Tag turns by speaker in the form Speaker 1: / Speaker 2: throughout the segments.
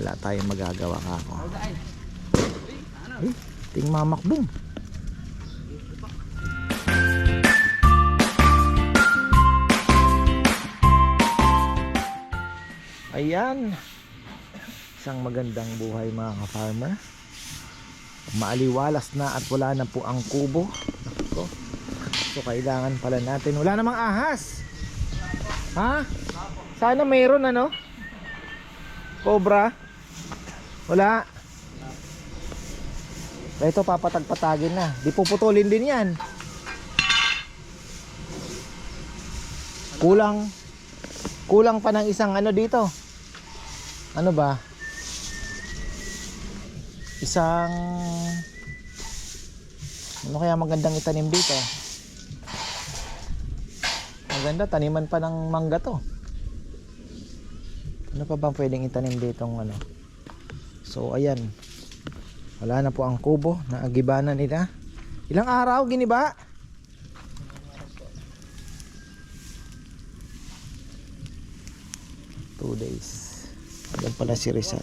Speaker 1: wala tayong magagawa ka ako. Ay, ting mamakbong. Ayan. Isang magandang buhay mga ka-farmer. Maaliwalas na at wala na po ang kubo. Nako. So kailangan pala natin. Wala namang ahas. Ha? Sana mayroon ano? Cobra? Wala. Ito papatagpatagin na. Di puputulin din yan. Kulang. Kulang pa ng isang ano dito. Ano ba? Isang Ano kaya magandang itanim dito? Maganda, taniman pa ng mangga to. Ano pa bang pwedeng itanim ditong ano? So, ayan. Wala na po ang kubo na agibana nila. Ilang araw giniba? Two days. Ayan pala si Rizal.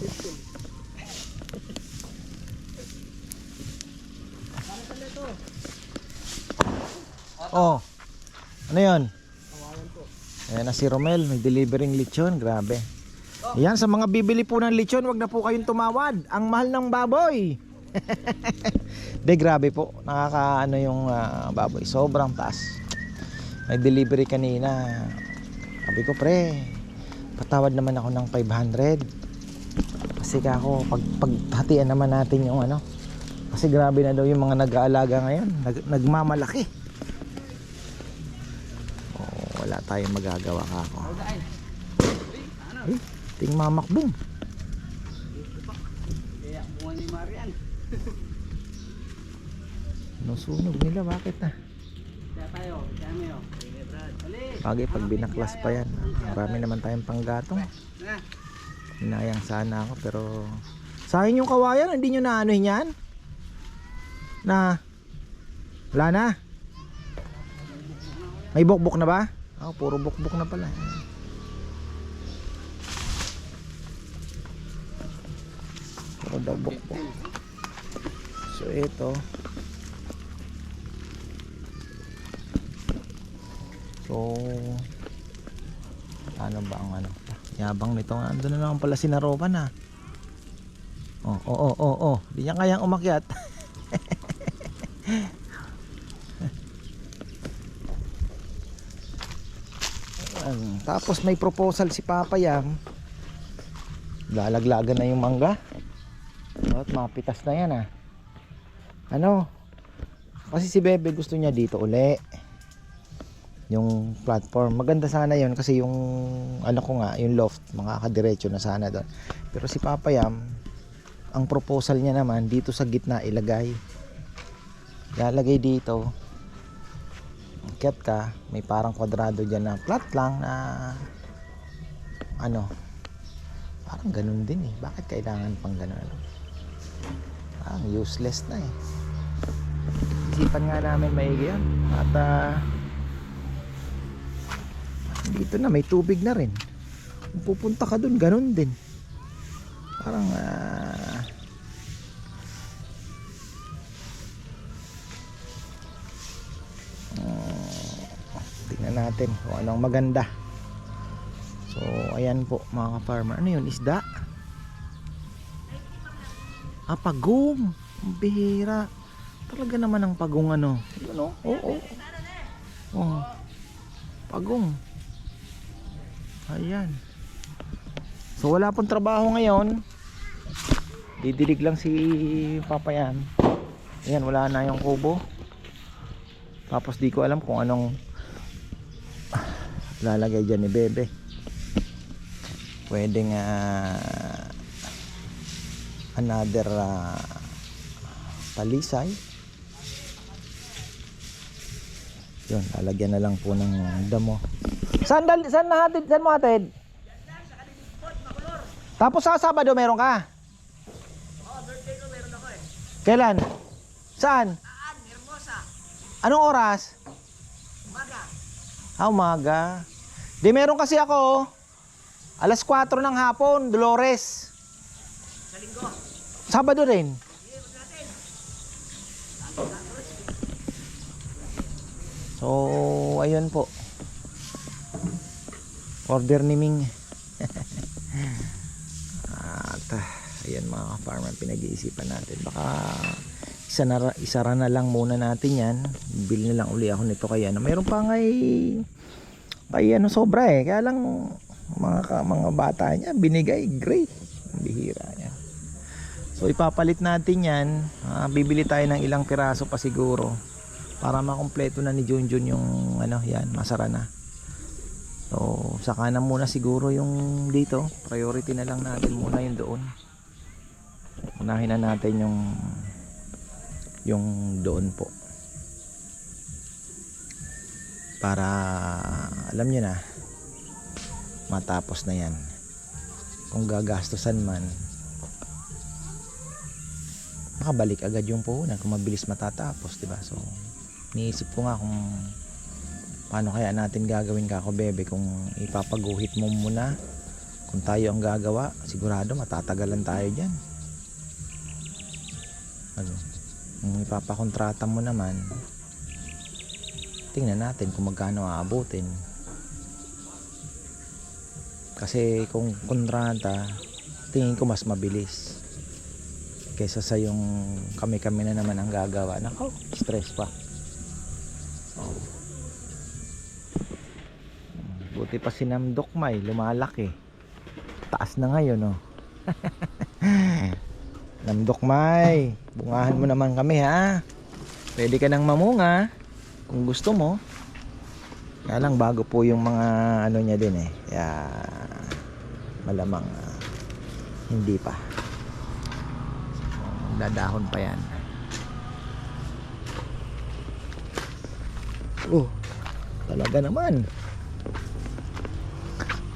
Speaker 1: Oh. Ano 'yon? Ayan na si Romel, may delivering lechon, grabe. Ayan, sa mga bibili po ng lechon, wag na po kayong tumawad. Ang mahal ng baboy. De, grabe po. Nakakaano yung ah, baboy. Sobrang taas. May delivery kanina. Sabi ko, pre, patawad naman ako ng 500. Kasi ka ako, pag, paghatian naman natin yung ano. Kasi grabe na daw yung mga nag-aalaga ngayon. Nag, nagmamalaki. Oh, wala tayong magagawa ka ako. Ting mamakbong.
Speaker 2: Kaya bunga ni Marian.
Speaker 1: Nusunog nila, bakit?
Speaker 2: Kaya tayo, Brad. Ali.
Speaker 1: Bagay pag binaklas pa yan. Marami naman tayong panggatong.
Speaker 2: Na.
Speaker 1: Hinayang sana ako pero sayang yung kawayan, hindi nyo na yan? Na wala na. May bukbok na ba? Oh, puro bukbok na pala. Puro bukbok. So ito. So ano ba ang ano? Yabang nito. Ando na naman pala si Naroban ha. Oh, oh, oh, oh, oh. Di niya kayang umakyat. Tapos may proposal si Papa Yam. Lalaglagan na yung mangga. At mapitas na yan ah. Ano? Kasi si Bebe gusto niya dito uli yung platform. Maganda sana yon kasi yung ano ko nga, yung loft, makakadiretso na sana doon. Pero si Papa Yam, ang proposal niya naman dito sa gitna ilagay. Lalagay dito. Akyat ka, may parang kwadrado diyan na flat lang na ano. Parang ganun din eh. Bakit kailangan pang ganun? Ano? Parang useless na eh. Isipan nga namin maigi yan. At ah, dito na may tubig na rin. Kung pupunta ka dun ganun din. Parang ah ah, tingnan natin kung anong maganda. So ayan po mga ka-farmer. Ano yun isda ah pagong bihira talaga naman ang pagong ano yun o oo oh. pagong Ayan. So wala pong trabaho ngayon. Didilig lang si Papa yan. Ayan, wala na yung kubo. Tapos di ko alam kung anong lalagay dyan ni Bebe. Pwedeng ah, another ah, talisay. Yun, lalagyan na lang po ng damo. Saan, dal, saan, nahatid, saan mo hatid? Tapos sa Sabado meron ka? Kailan? Saan? Anong oras? Umaga. Ah, umaga. Di meron kasi ako. oh. Alas 4 ng hapon, Dolores. Sabado rin. So, ayun po. Order ni Ming. At ayan mga farmer pinag-iisipan natin. Baka isa na, isara na lang muna natin yan. Bili na lang uli ako nito kaya ano. Meron pa nga eh, kay ano sobra eh. Kaya lang mga mga bata niya binigay gray. Bihira. So ipapalit natin yan. Ah, bibili tayo ng ilang piraso pa siguro para makumpleto na ni Junjun yung ano yan, masara na. So saka na muna siguro yung dito. Priority na lang natin muna yung doon. Unahin na natin yung yung doon po. Para alam nyo na matapos na yan. Kung gagastusan man makabalik agad yung puhunan kung mabilis matatapos, 'di ba? So, niisip ko nga kung paano kaya natin gagawin kako bebe kung ipapaguhit mo muna kung tayo ang gagawa, sigurado matatagalan tayo diyan. Ano? Kung ipapakontrata mo naman, tingnan natin kung magkano aabutin. Kasi kung kontrata, tingin ko mas mabilis kaysa sa yung kami-kami na naman ang gagawa. Nako, stress pa. Buti pa si Namdok May, lumalaki. Taas na ngayon, oh. Namdok May, bungahan mo naman kami, ha? Pwede ka nang mamunga kung gusto mo. Kaya lang bago po yung mga ano niya din eh. Kaya malamang ah, hindi pa dadahon pa yan. Oh talaga naman.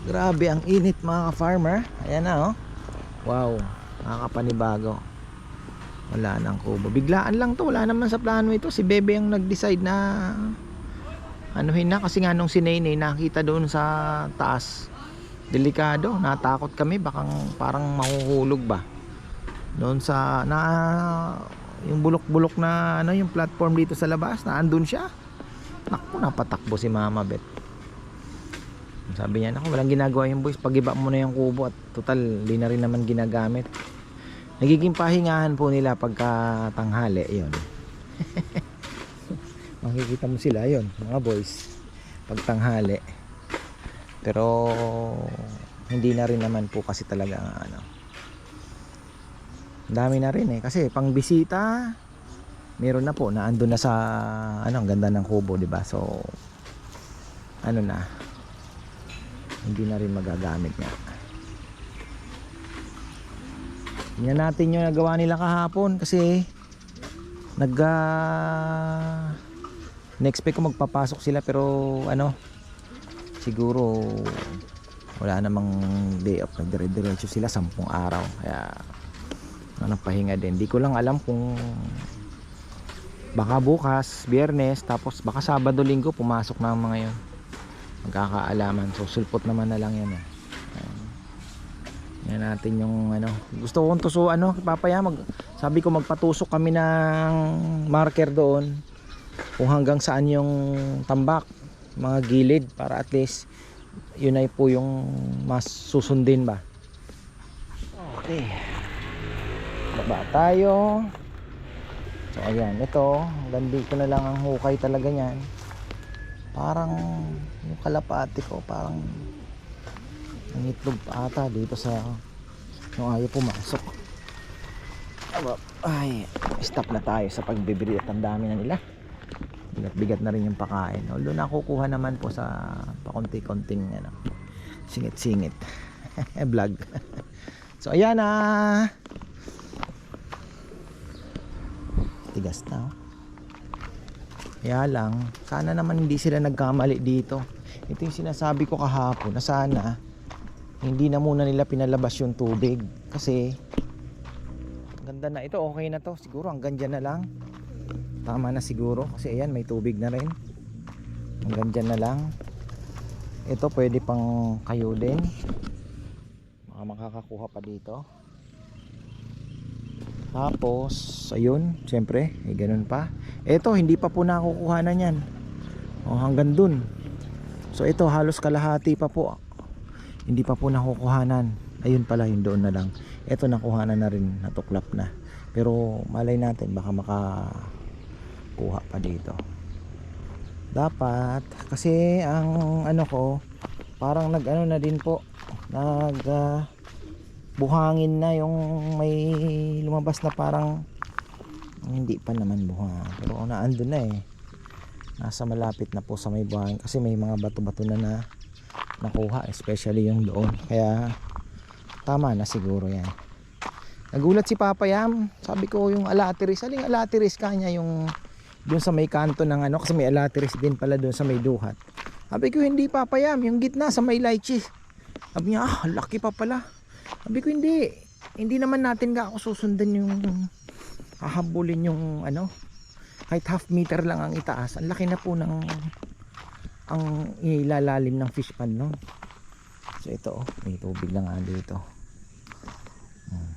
Speaker 1: Grabe ang init mga farmer ayan na oh. Wow nakakapanibago wala nang kubo. Biglaan lang to. Wala naman sa plano ito. Si Bebe ang nag-decide na anuhin na. Kasi nga nung si Nene nakita doon sa taas. Delikado. Natakot kami. Bakang parang mahuhulog ba doon sa na yung bulok-bulok na ano yung platform dito sa labas na andun siya. Naku napatakbo si Mama Bet sabi niya naku walang ginagawa yung boys pagiba mo na yung kubo at total di na rin naman ginagamit. Nagiging pahingahan po nila pagka tanghali yun. Makikita mo sila yun mga boys pag tanghali. Pero hindi na rin naman po kasi talaga ano dami na rin eh. Kasi pang bisita meron na po na andun na sa ano ang ganda ng kubo di ba? So ano na? Hindi na rin magagamit nga. Tingnan natin yung nagawa nila kahapon kasi nag uh, na-expect ko magpapasok sila pero ano siguro wala namang day off. Nagdire-diretso sila sampung araw. Kaya ano pahinga din. Di ko lang alam kung baka bukas biyernes tapos baka sabado linggo pumasok na ang mga yun. Magkakaalaman. So sulpot naman na lang yan eh. Yan natin yung ano gusto kong tuso ano papaya mag, sabi ko magpatusok kami ng marker doon kung hanggang saan yung tambak mga gilid para at least yun ay po yung mas susundin ba. Okay baba tayo. So ayan ito. Hanggang dito na lang ang hukay talaga niyan. Parang yung kalapati ko parang nangitlog pa ata dito sa yung ayaw pumasok. Ay stop na tayo sa pagbibili at ang dami na nila. Bigat bigat na rin yung pakain. Although nakukuha naman po sa pakunti-kunting ano, singit singit vlog. So ayan na tigas na oh. kaya lang sana naman hindi sila nagkamali dito. Ito yung sinasabi ko kahapon na sana hindi na muna nila pinalabas yung tubig kasi ganda na ito okay na to. Siguro hanggang dyan na lang. Tama na siguro kasi ayan may tubig na rin. Hanggang dyan na lang. Ito pwede pang kayo din. Baka makakakuha pa dito Tapos, ayun, siyempre, eh, ganun pa. Ito, hindi pa po nakukuha na yan. O, hanggang dun. So, ito, halos kalahati pa po. Hindi pa po nakukuhanan. Ayun pala, yun doon na lang. Ito, nakuhanan na rin, natuklap na. Pero, malay natin, baka makakuha pa dito. Dapat, kasi ang ano ko, parang nag ano na din po, nag ah, buhangin na yung may lumabas na parang hindi pa naman buhangin. Pero naandun na eh. Nasa malapit na po sa may buhangin kasi may mga bato-bato na na nakuha especially yung doon. Kaya tama na siguro yan. Nagulat si Papa Yam. Sabi ko yung alatiris aling alatiris kanya yung doon sa may kanto ng ano kasi may alatiris din pala doon sa may duhat. Sabi ko hindi Papa Yam yung gitna sa may lychee. Sabi niya ah laki pa pala sabi ko hindi. Hindi naman natin ga ako susundan yung hahabulin yung ano kahit half meter lang ang itaas. Ang laki na po ng ang ilalalim ng fish pan no? So ito oh may tubig lang nga dito. Hmm.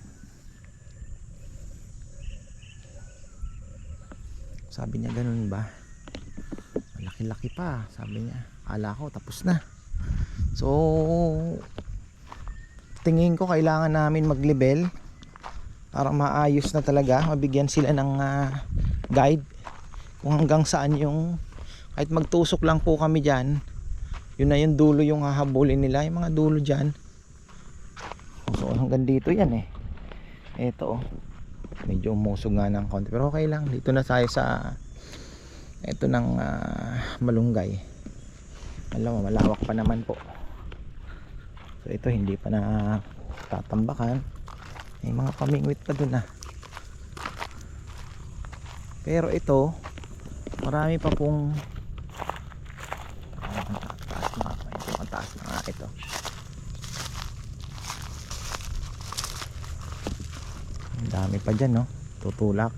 Speaker 1: sabi niya ganun ba? Malaki-laki pa sabi niya. Ala ko tapos na. So tingin ko kailangan namin mag-level para maayos na talaga mabigyan sila ng ah, guide kung hanggang saan yung kahit magtusok lang po kami dyan yun na yung dulo yung hahabulin nila yung mga dulo dyan. So hanggang dito yan eh. Eto oh. medyo umusog nga ng konti pero okay lang. Dito na tayo sa eto ng ah, malunggay. Alam mo malawak pa naman po so ito hindi pa na tatambakan may mga pamingwit pa dun ah. Pero ito marami pa pong ang taas na ito. Ang pa dyan no? Tutulak.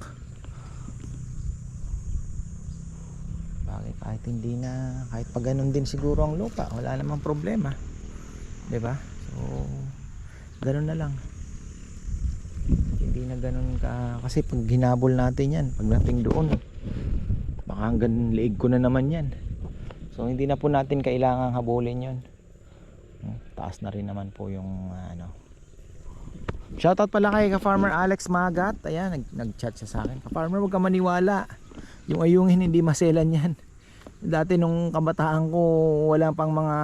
Speaker 1: Bagay kahit hindi na kahit pa ganun din siguro ang lupa wala namang problema 'di ba so ganun na lang. Hindi na ganun ka kasi pag ginabol natin yan pagdating doon baka hanggang liig ko na naman yan. So hindi na po natin kailangang habulin yun. Hmm, taas na rin naman po yung ah, ano. Shoutout pala kay ka farmer Alex Magat. Ayan nag, nag chat siya sa akin. Ka farmer huwag ka maniwala. Yung ayungin hindi maselan yan. Dati nung kabataan ko wala pang mga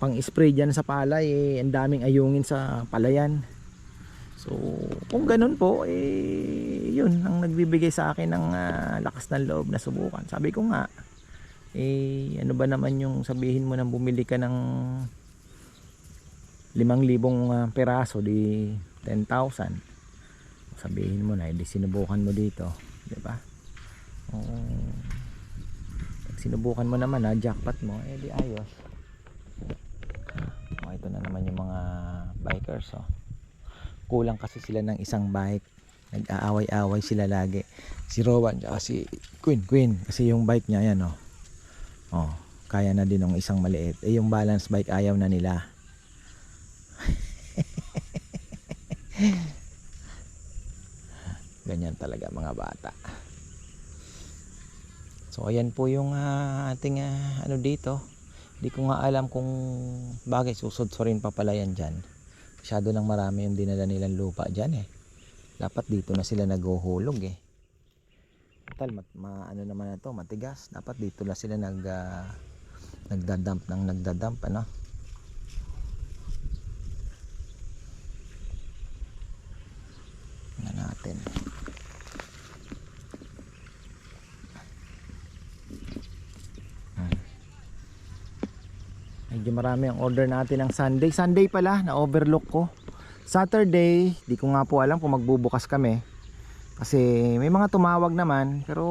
Speaker 1: pang spray dyan sa palay eh, ang daming ayungin sa palayan. So kung ganun po eh yun ang nagbibigay sa akin ng ah, lakas ng loob na subukan. Sabi ko nga eh ano ba naman yung sabihin mo nang bumili ka ng limang libong ah, peraso di 10,000 sabihin mo na hindi sinubukan mo dito di ba? Pag sinubukan mo naman na jackpot mo eh di ayos oh, ito na naman yung mga bikers oh. kulang kasi sila ng isang bike. Nag-aaway-away sila lagi. Si Rowan at si Queen. Queen kasi yung bike niya yan oh. oh kaya na din ng isang maliit. Eh yung balance bike ayaw na nila. Ganyan talaga mga bata. So ayan po yung ah, ating ah, ano dito di ko nga alam kung bagay susudsurin pa pala yan dyan. Masyado nang marami yung dinala nilang lupa dyan eh. Dapat dito na sila naghuhulog eh. Total, mat, ma, ano naman na to matigas. Dapat dito na sila nag ah, nagdadump ng nagdadump ano Tingnan natin medyo marami ang order natin ng Sunday. Sunday pala na overlook ko. Saturday di ko nga po alam kung magbubukas kami. Kasi may mga tumawag naman pero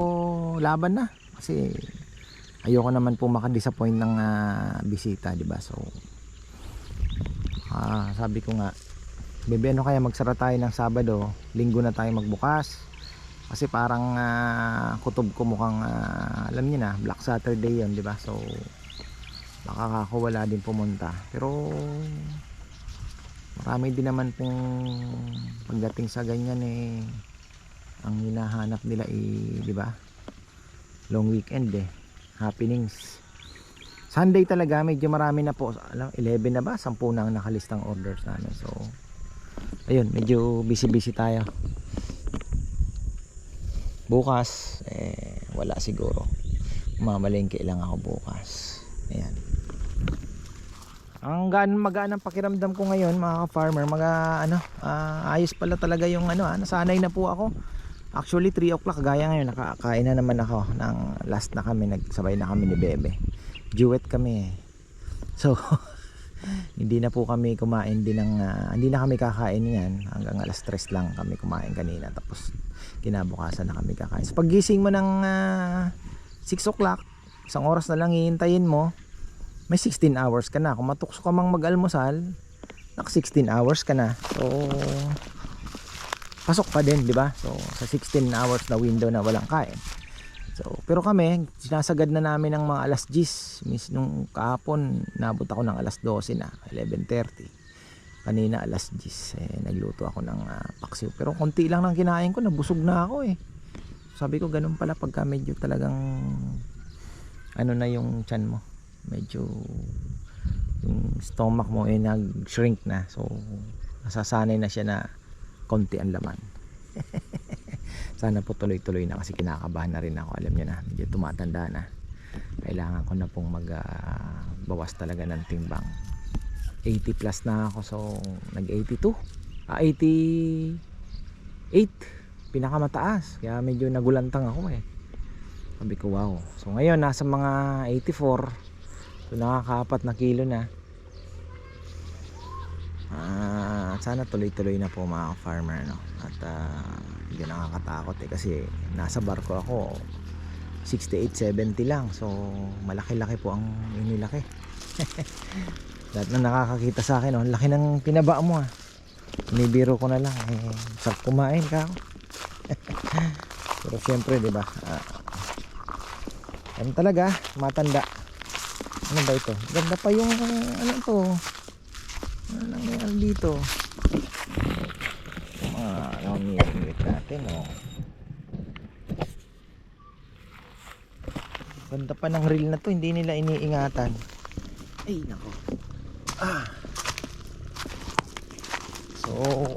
Speaker 1: laban na. Kasi ayoko naman po makadisappoint ng ah, bisita di ba? So ah, sabi ko nga bebe ano kaya magsara tayo ng Sabado? Linggo na tayo magbukas. Kasi parang ah, kutob ko mukhang ah, alam niyo na Black Saturday yun di ba? So baka ako wala din pumunta. Pero marami din naman pong pagdating sa ganyan eh ang hinahanap nila eh di ba? Long weekend eh. Happenings. Sunday talaga medyo marami na po. Alam 11 na ba? 10 na ang nakalistang orders namin. So ayun medyo busy busy tayo. Bukas eh wala siguro. Mamalengke lang ako bukas ayan. Ang gaan magaan ang pakiramdam ko ngayon mga ka-farmer mga ano ah, ayos pala talaga yung ano ah, nasanay na po ako. Actually 3 o'clock gaya ngayon nakakain na naman ako ng last na kami nagsabay na kami ni Bebe. Duet kami eh. so hindi na po kami kumain din ng ah, hindi na kami kakain yan. Hanggang alas 3 lang kami kumain kanina tapos kinabukasan na kami kakain. So paggising mo ng ah, 6 o'clock isang oras na lang hihintayin mo. May 16 hours ka na. Kung matukso ka mang mag-almusal nak 16 hours ka na. So pasok pa din di ba? So sa 16 hours na window na walang kain. So pero kami sinasagad na namin ng mga alas 10 mis nung kahapon nabot ako ng alas 12 na 11.30 kanina alas 10 eh, nagluto ako ng ah, paksiw. Pero konti lang ng kinain ko nabusog na ako eh. Sabi ko ganun pala pagka medyo talagang ano na yung chan mo? Medyo yung stomach mo eh nag shrink na. So nasasanay na siya na konti ang laman. Sana po tuloy-tuloy na kasi kinakabahan na rin ako. Alam niyo na medyo tumatanda na. Kailangan ko na pong mag ah, bawas talaga ng timbang. 80 plus na ako. So nag 82 ah 88 pinakamataas. Kaya medyo nagulantang ako eh sabi ko wow so ngayon nasa mga 84 so nakakaapat na kilo na Ah, sana tuloy-tuloy na po mga farmer no. At ah, hindi nakakatakot eh kasi nasa barko ako 68 70 lang. So malaki-laki po ang inilaki. Lahat na nakakakita sa akin, oh, laki ng tinaba mo ah. Nibiro ko na lang eh sarap kumain ka ako. Pero syempre, 'di ba? Ah, ano talaga, matanda. Ano ba ito? Ganda pa yung ano to. Ano nangyayari dito? Yung mga namimit natin, oh. Ganda pa ng reel na to, hindi nila iniingatan. Ay, nako. Ah. So,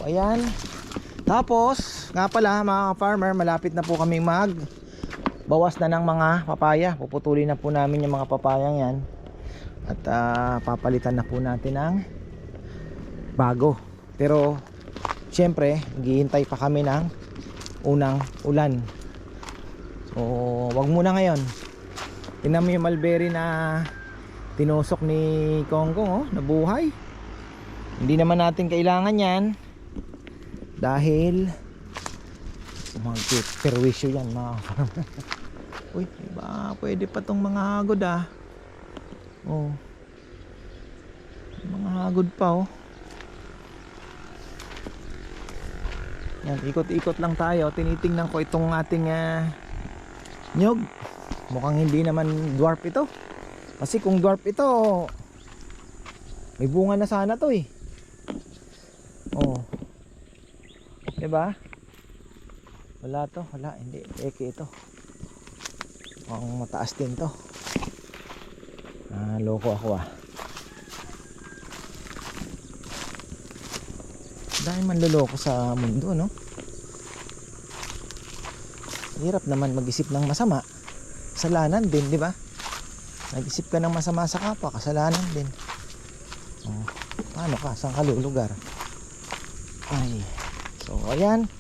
Speaker 1: ayan. Tapos, nga pala mga farmer, malapit na po kami mag bawas na ng mga papaya. Puputulin na po namin yung mga papayang yan. At ah, papalitan na po natin ng bago. Pero syempre, naghihintay pa kami ng unang ulan. So, wag muna ngayon. Tingnan mo yung mulberry na tinusok ni Kongkong, oh, nabuhay. Hindi naman natin kailangan yan dahil magperwisyo yan mga. Uy, iba, pwede pa tong mga hagod ah. Oh. Mga hagod pa oh. Yan, ikot-ikot lang tayo. Tinitingnan ko itong ating ah, nyog. Mukhang hindi naman dwarf ito. Kasi kung dwarf ito, may bunga na sana to eh. Oh. 'Di ba? Wala to, wala, hindi. Eke ito. Ang mataas din to. Ah, loko ako ah. Dahil manloloko sa mundo, no? Hirap naman mag-isip ng masama. Kasalanan din, di ba? Nag-isip ka ng masama sa kapwa, kasalanan din. Oh, paano ka? Saan ka lulugar? Ay. So, ayan.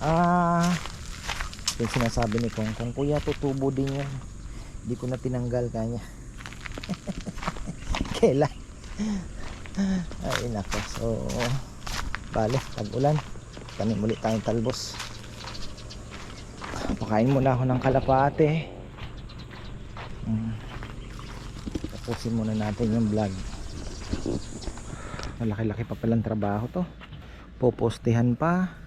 Speaker 1: Ah, yung sinasabi ni Kong, kung kuya tutubo din yan. Hindi ko na tinanggal kanya. Kailan? Ay, nako. So, bale, tag-ulan. Kami muli tayong talbos. Pakain muna ako ng kalapate. Mm. Tapusin muna natin yung vlog. Malaki-laki pa palang trabaho to. Popostehan pa.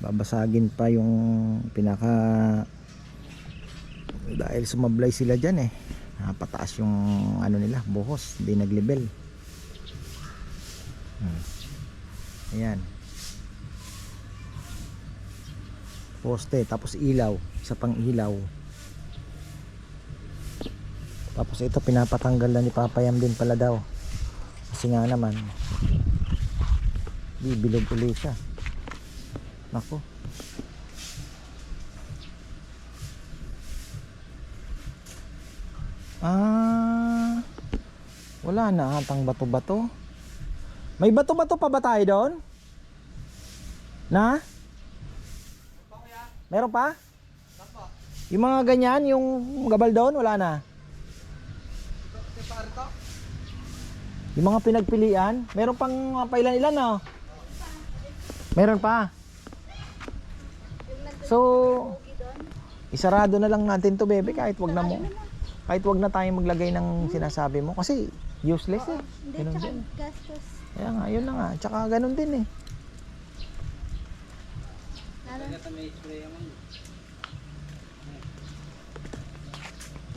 Speaker 1: Babasagin pa yung pinaka dahil sumablay sila dyan eh. Ah, pataas yung ano nila, buhos, hindi nag-level. Hmm. Ayan. Poste, tapos ilaw. Isa pang ilaw. Tapos ito pinapatanggal na ni Papayam din pala daw. Kasi nga naman, bibilog ulit siya. Nako. Ah, wala na atang bato-bato. May bato-bato pa ba tayo doon? Na? Meron pa? Yung mga ganyan, yung gabal doon, wala na. Yung mga pinagpilian, meron pang pailan-ilan no? Meron pa. So, isarado na lang natin to bebe kahit wag na mo. Kahit wag na tayo maglagay ng sinasabi mo kasi useless eh. Ganun din.
Speaker 3: gastos.
Speaker 1: Kaya nga, yun na nga. Tsaka ganun din eh.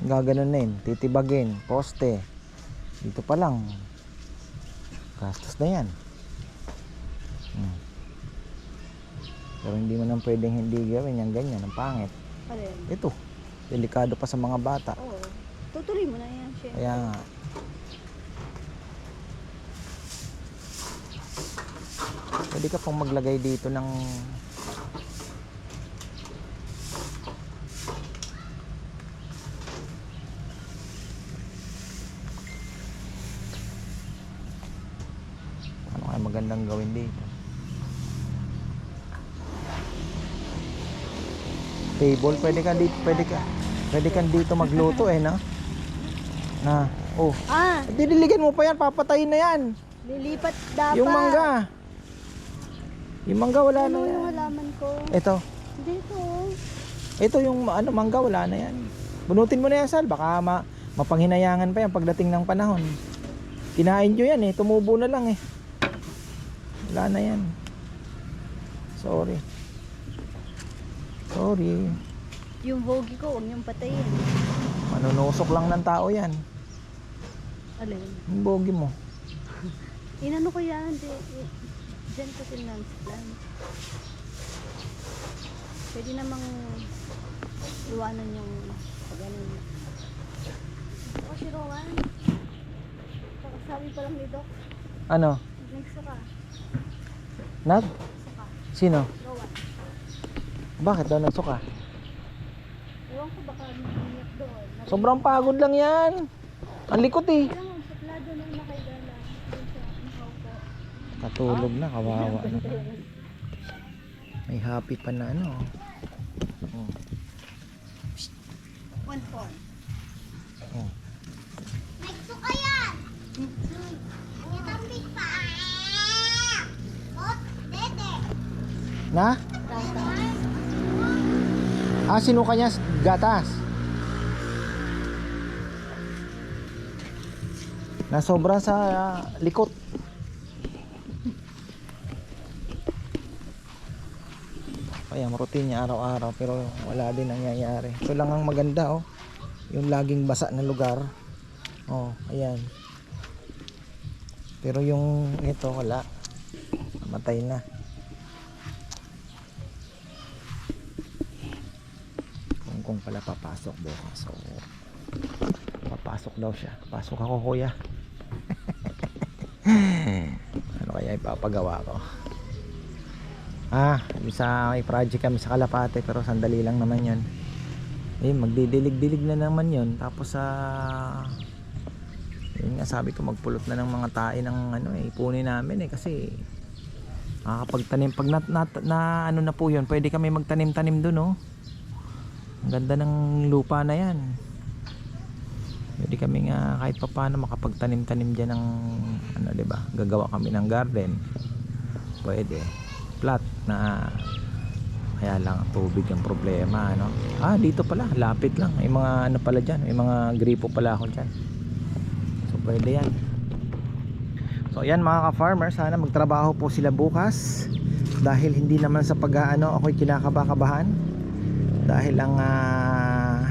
Speaker 1: Gaganunin, titibagin, poste. Dito pa lang. Gastos na yan. Hmm. Pero hindi mo nang pwedeng hindi gawin yung ganyan, ang pangit.
Speaker 3: alin?
Speaker 1: Ito, delikado pa sa mga bata.
Speaker 3: Oo. Tutuloy mo na yan, syempre.
Speaker 1: Kaya nga. Pwede ka pong maglagay dito ng ano kaya magandang gawin dito? Table, pwede ka dito, pwede ka. Pwede ka dito magluto eh, no? Na, oh,
Speaker 3: Ah,
Speaker 1: Didiligan mo pa yan, papatayin na yan.
Speaker 3: lilipat dapat.
Speaker 1: Yung mangga. Yung mangga wala na
Speaker 3: Ano
Speaker 1: yan.
Speaker 3: yung halaman ko?
Speaker 1: Ito.
Speaker 3: Dito.
Speaker 1: Ito yung ano, mangga wala na yan. Bunutin mo na yan, Sal. Baka ma mapanghinayangan pa yan pagdating ng panahon. Kinain nyo yan eh. Tumubo na lang eh. Wala na yan. Sorry. Sorry.
Speaker 3: Yung vogi ko, huwag niyong patayin.
Speaker 1: Manunusok lang ng tao yan.
Speaker 3: Alin?
Speaker 1: Yung bogi mo.
Speaker 3: Inano ko yan. Di, Diyan ko sinansplan. Pwede namang iwanan yung pag ganun. Ako si Rowan. Sabi pa lang ni Doc.
Speaker 1: Ano?
Speaker 3: Next ka.
Speaker 1: Nag?
Speaker 3: Saka.
Speaker 1: Sino?
Speaker 3: Rowan.
Speaker 1: Bakit daw nagsuka?
Speaker 3: Ewan ko baka nangiyak doon.
Speaker 1: Sobrang pagod lang yan. Ang likot eh.
Speaker 3: Kaya nga, suplado nung nakaigala. Doon siya, nakaupo.
Speaker 1: Natulog na, kawawa na. May happy pa na ano. Oh.
Speaker 3: One four.
Speaker 1: Oh.
Speaker 4: Nagsuka yan! Itambik pa! Ot, dede!
Speaker 1: Na? Ah, sinuka niya gatas. Nasobra sa ah, likot. Kaya routine niya araw-araw pero wala din nangyayari. Ito lang ang maganda oh. Yung laging basa na lugar. Oh, ayan. Pero yung ito wala. Matay na. Kung pala papasok bukas. So, papasok daw siya. Pasok ako kuya. ano kaya ipapagawa ko? Ah, sa may project kami sa Kalapate pero sandali lang naman yon. Eh, magdidilig-dilig na naman yon. Tapos sa yun nga sabi ko magpulot na ng mga tae ng ano eh, ipunin namin eh kasi makakapagtanim pag na, na, na ano na po yun pwede kami magtanim-tanim dun oh ang ganda ng lupa na yan. Pwede kami nga kahit pa paano makapagtanim-tanim dyan ng ano ba? Gagawa kami ng garden. Pwede. Flat na kaya lang ang tubig ang problema ano? Ah dito pala. Lapit lang. May mga ano pala dyan. May mga gripo pala ako dyan. So pwede yan. So ayan mga ka-farmer, sana magtrabaho po sila bukas. Dahil hindi naman sa pag-aano ako'y kinakabakabahan dahil ang ah,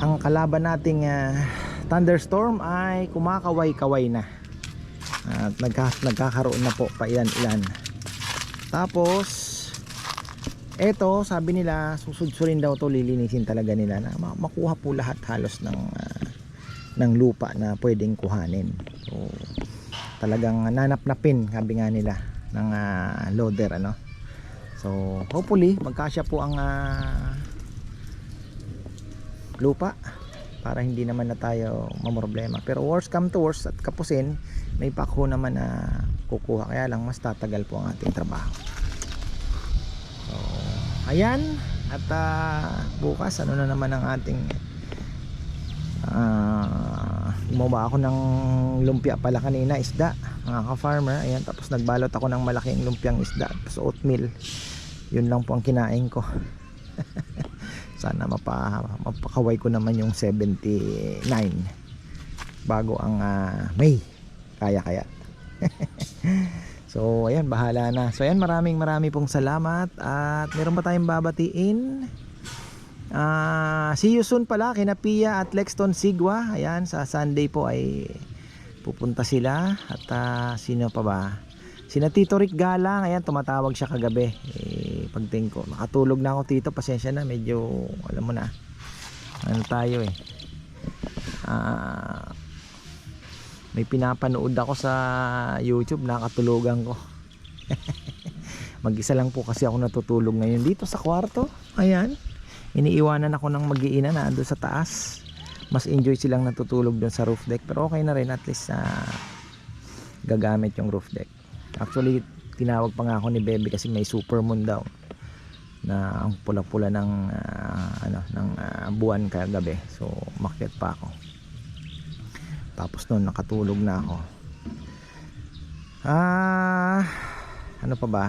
Speaker 1: ang kalaban nating ah, thunderstorm ay kumakaway-kaway na. At nagka, nagkakaroon na po pa ilan-ilan. Tapos eto, sabi nila, susudsurin daw to lilinisin talaga nila na ma- makuha po lahat halos ng ah, ng lupa na pwedeng kuhanin. So, talagang nanap-napin, sabi nga nila, ng ah, loader ano. So, hopefully magkasya po ang ah, lupa para hindi naman na tayo mamroblema. Pero worst come to worst at kapusin, may pakho naman na kukuha kaya lang mas tatagal po ang ating trabaho. So, ayan at ah, bukas ano na naman ang ating gumawa ako ng lumpia pala kanina isda mga ka-farmer. Ayan tapos nagbalot ako ng malaking lumpiang isda tapos oatmeal. Yun lang po ang kinain ko. Sana mapa, mapakaway ko naman yung 79 bago ang ah, May. Kaya kaya so ayan bahala na. So ayan maraming marami pong salamat at meron pa tayong babatiin Ah, see you soon pala kina Pia at Lexton Sigwa. Ayan, sa Sunday po ay pupunta sila at ah, sino pa ba? Sina Tito Rick Galang, ayan tumatawag siya kagabi. Eh, pagting ko, nakatulog na ako Tito, pasensya na, medyo alam mo na. Ano tayo eh. Ah, may pinapanood ako sa YouTube, nakatulugan ko. Mag-isa lang po kasi ako natutulog ngayon dito sa kwarto. Ayan iniiwanan ako ng mag-iina na doon sa taas. Mas enjoy silang natutulog doon sa roof deck. Pero okay na rin at least na gagamit yung roof deck. Actually tinawag pa nga ako ni Bebe kasi may super moon daw na ang pula-pula ng ah, ano ng ah, buwan kagabi. So makyat pa ako. Tapos noon nakatulog na ako. Ah ano pa ba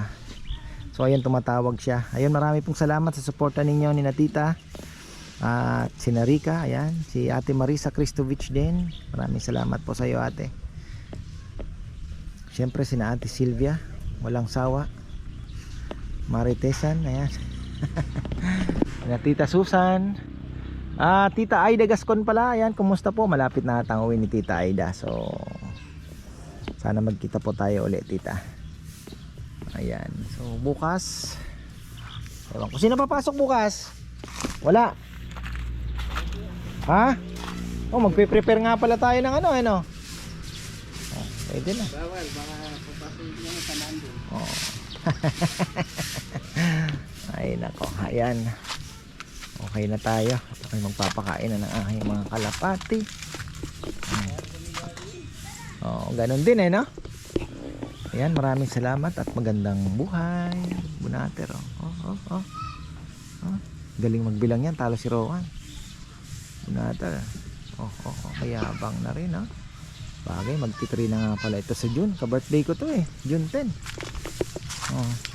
Speaker 1: So ayan tumatawag siya. Ayun marami pong salamat sa suporta ninyo ni Natita. At si Narika, ayan, si Ate Marisa Kristovich din. Maraming salamat po sa iyo, Ate. Siyempre si Ate Silvia, walang sawa. Maritesan, ayan. na Tita Susan. Ah, Tita Aida Gascon pala, ayan, kumusta po? Malapit na tanguin ni Tita Aida. So sana magkita po tayo ulit, Tita. Ayan. So, bukas. Ewan ko. Sino papasok bukas? Wala. Ha? Oh, magpe-prepare nga pala tayo ng ano, ano? Oh, pwede na.
Speaker 2: Bawal, baka papasok niya sa nando.
Speaker 1: Oh. Ay, nako. Ayan. Okay na tayo. Ako'y magpapakain na ng aking mga kalapati. Hmm. Oh, ganun din eh, no? Ayan, maraming salamat at magandang buhay. Bunater, oh. Oh, oh, oh. oh. Galing magbilang yan, talo si Rowan. Bunater. Oh, oh, oh. Mayabang na rin, oh. Bagay, magti-3 na nga pala ito sa June. Ka-birthday ko to eh. June 10. Oh.